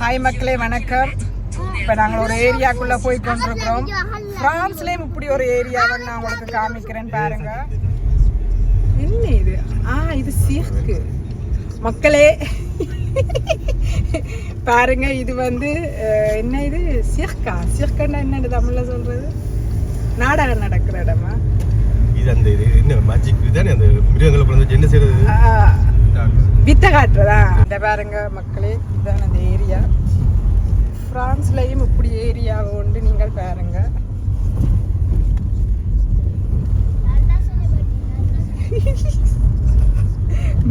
Hi மக்களே வணக்கம். இப்போ நாங்கள் ஒரு ஏரியாக்குள்ள போய் கொண்டிருக்கிறோம். பிரான்ஸ்லேயும் இப்படி ஒரு ஏரியாவை நான் உங்களுக்கு காமிக்கிறேன் பாருங்க. என்ன இது? ஆ இது சீர்க்கு மக்களே பாருங்க இது வந்து என்ன இது? சீர்கா சீர்கன்னா என்னது தமிழ்ல சொல்றது? நாடகம் நடக்கிற இடமா? இது அந்த இது என்ன மேஜிக் இதுதானே அந்த மிருகங்களை பிறந்த என்ன செய்யறது? ஆ, வித்த காட்டுறதா இந்த பாருங்க மக்களே இதுதான் அந்த ஏரியா பிரான்ஸ்லயும் இப்படி ஏரியா உண்டு நீங்கள் பாருங்க.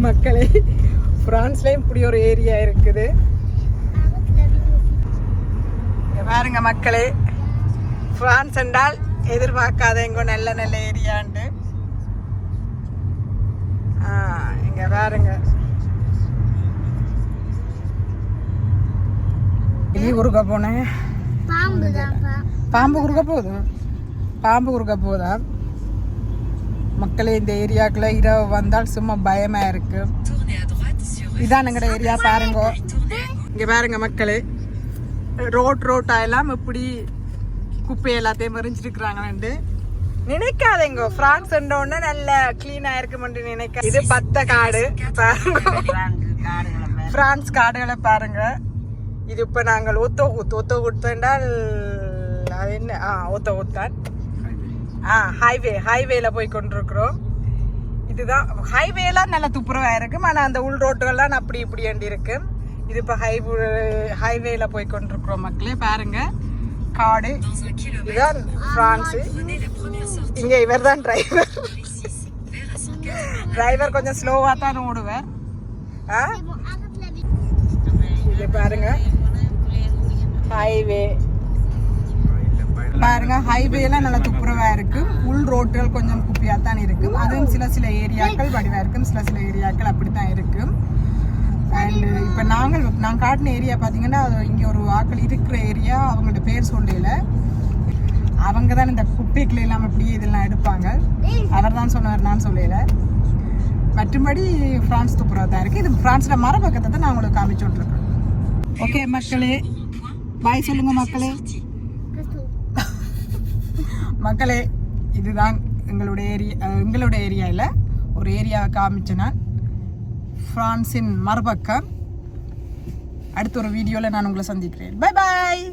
மக்களே பிரான்ஸ்லயும் இப்படி ஒரு ஏரியா இருக்குது. பாருங்க மக்களே பிரான்ஸ் என்றால் எதிர்பார்க்காத எங்கோ நல்ல நல்ல ஏரியாண்டு ஆ, இங்க பாருங்க. எலி குறுக்க போனேன் பாம்பு குறுக்க போகுது? பாம்பு குறுக்க போதா மக்களே இந்த ஏரியாக்குள்ள இரவு வந்தால் சும்மா பயமா இருக்கு. இதான் எங்கட ஏரியா பாருங்க. இங்க பாருங்க மக்களே. ரோட் ரோட்டா எல்லாம் எப்படி குப்பை எல்லாத்தையும் எரிஞ்சிருக்கிறாங்கன்னு நினைக்காதீங்க. பிரான்ஸ் உடனே நல்ல கிளீனா இருக்குமென்று நினைக்க இது பத்த காடு. பாருங்க. பிரான்ஸ் காடுகளை பாருங்க. இது இப்ப நாங்கள் ஒத்த ஊத்து ஒத்த ஊத்தண்டால் அது என்ன ஆ ஒத்த ஊத்தான் ஆ ஹைவே ஹைவேல போய் கொண்டிருக்கிறோம் இதுதான் ஹைவேலாம் நல்ல துப்புரவா இருக்கும் ஆனா அந்த உள் ரோட்டுகள்லாம் அப்படி இப்படி அண்டி இருக்கு இது இப்போ ஹை ஹைவேல போய் கொண்டிருக்கிறோம் மக்களே பாருங்க காடு இதுதான் பிரான்ஸ் இங்க இவர் தான் டிரைவர் டிரைவர் கொஞ்சம் ஸ்லோவா தான் ஓடுவார் ஆ பாருங்க. ஹைவே பாருங்க ஹைவேலாம் நல்லா துப்புரவா இருக்கும் உள் ரோட்டுகள் கொஞ்சம் குப்பையா தான் இருக்கும் அதுவும் சில சில ஏரியாக்கள் வடிவா இருக்கும். சில சில ஏரியாக்கள் அப்படித்தான் இருக்கும் அண்ட் இப்போ நாங்கள் நான் காட்டின ஏரியா பார்த்தீங்கன்னா அது இங்கே ஒரு ஆக்கள் இருக்கிற ஏரியா அவங்களோட பேர் சொல்லல அவங்க தான் இந்த குப்பைகளை எல்லாம் இப்படி இதெல்லாம் எடுப்பாங்க. அவர் தான் சொன்னார் நான் சொல்லல. மற்றும்படி பிரான்ஸ் துப்புரவா தான் இருக்குது இது பிரான்ஸில் மரபக்கத்தை தான் நான் உங்களுக்கு காமிச்சு விட்ருக்கேன் ஓகே மக்களே. பாய் சொல்லுங்க மக்களே. மக்களே இதுதான் எங்களுடைய ஏரியா எங்களுடைய ஏரியாவில் ஒரு ஏரியாவை காமிச்சேன் நான். ஃப்ரான்ஸின் மறுபக்கம். அடுத்த ஒரு வீடியோவில் நான் உங்களை சந்திக்கிறேன். Bye bye